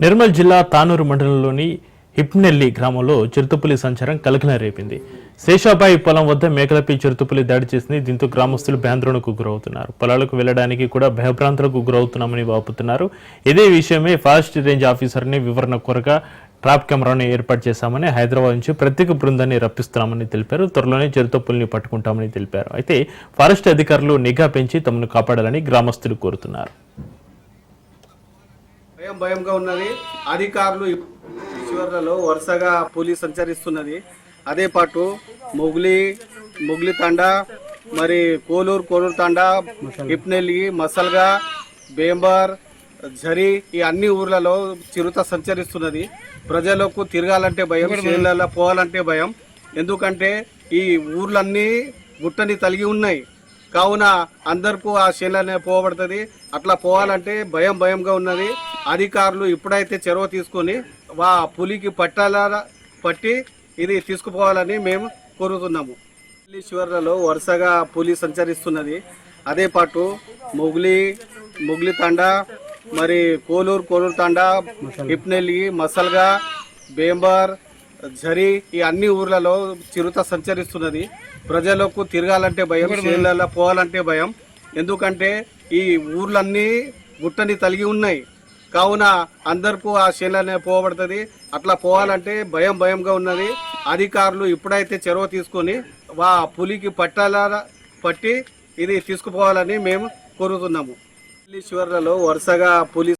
నిర్మల్ జిల్లా తానూరు మండలంలోని హిప్నెల్లి గ్రామంలో చిరుతపులి సంచారం కలకలం రేపింది. శేషాబాయి పొలం వద్ద మేకలపై చిరుతపులి దాడి చేసింది. దీంతో గ్రామస్తులు భయాందోళనకు గురవుతున్నారు. పొలాలకు వెళ్ళడానికి కూడా భయభ్రాంతులకు గురవుతున్నామని వాపుతున్నారు. ఇదే విషయమే ఫారెస్ట్ రేంజ్ ఆఫీసర్ని వివరణ కోరగా ట్రాప్ కెమెరాను ఏర్పాటు చేశామని హైదరాబాద్ నుంచి ప్రత్యేక బృందాన్ని రప్పిస్తున్నామని తెలిపారు. త్వరలోనే చిరుతపుల్ని పట్టుకుంటామని తెలిపారు. అయితే ఫారెస్ట్ అధికారులు నిఘా పెంచి తమను కాపాడాలని గ్రామస్తులు కోరుతున్నారు. భయం భయంగా ఉన్నది. అధికారులు చివర్లలో వరుసగా పులి సంచరిస్తున్నది. అదే పాటు మొగులి మొగులి తండా మరి కోలూరు కోలూరు తండా ఇప్నెల్లి మసల్గా బేంబర్ ఝరి ఈ అన్ని ఊర్లలో చిరుత సంచరిస్తున్నది. ప్రజలకు తిరగాలంటే భయం చేనులలో పోవాలంటే భయం. ఎందుకంటే ఈ ఊర్లన్నీ గుట్టని తలిగి ఉన్నాయి. కావున అందరికీ ఆ చేనులనే పోబడుతుంది. అట్లా పోవాలంటే భయం భయంగా ఉన్నది. అధికారులు ఇప్పుడైతే చొరవ తీసుకొని వా పులికి పట్టాల పట్టి ఇది తీసుకుపోవాలని మేము కోరుతున్నాము. ఢిల్లీ చివర్లలో వరుసగా పులి సంచరిస్తున్నది. అదే పాటు మొగులి మొగులి తండా మరి కోలూరు కోలూరు తండా ఇప్నెల్లి మసల్గా బేంబర్ ఝరి ఈ అన్ని ఊర్లలో చిరుత సంచరిస్తున్నది. ప్రజలకు తిరగాలంటే భయం చేనులలో పోవాలంటే భయం. ఎందుకంటే ఈ ఊర్లన్నీ గుట్టని తలిగి ఉన్నాయి. కావున అందరికీ ఆ చేనులనే పోబడుతుంది. అట్లా పోవాలంటే భయం భయంగా ఉన్నది. అధికారులు ఇప్పుడైతే చొరవ తీసుకొని వా పులికి పట్టాల పట్టి ఇది తీసుకుపోవాలని మేము కోరుతున్నాము. ఢిల్లీ చివర్లలో వరుసగా పులి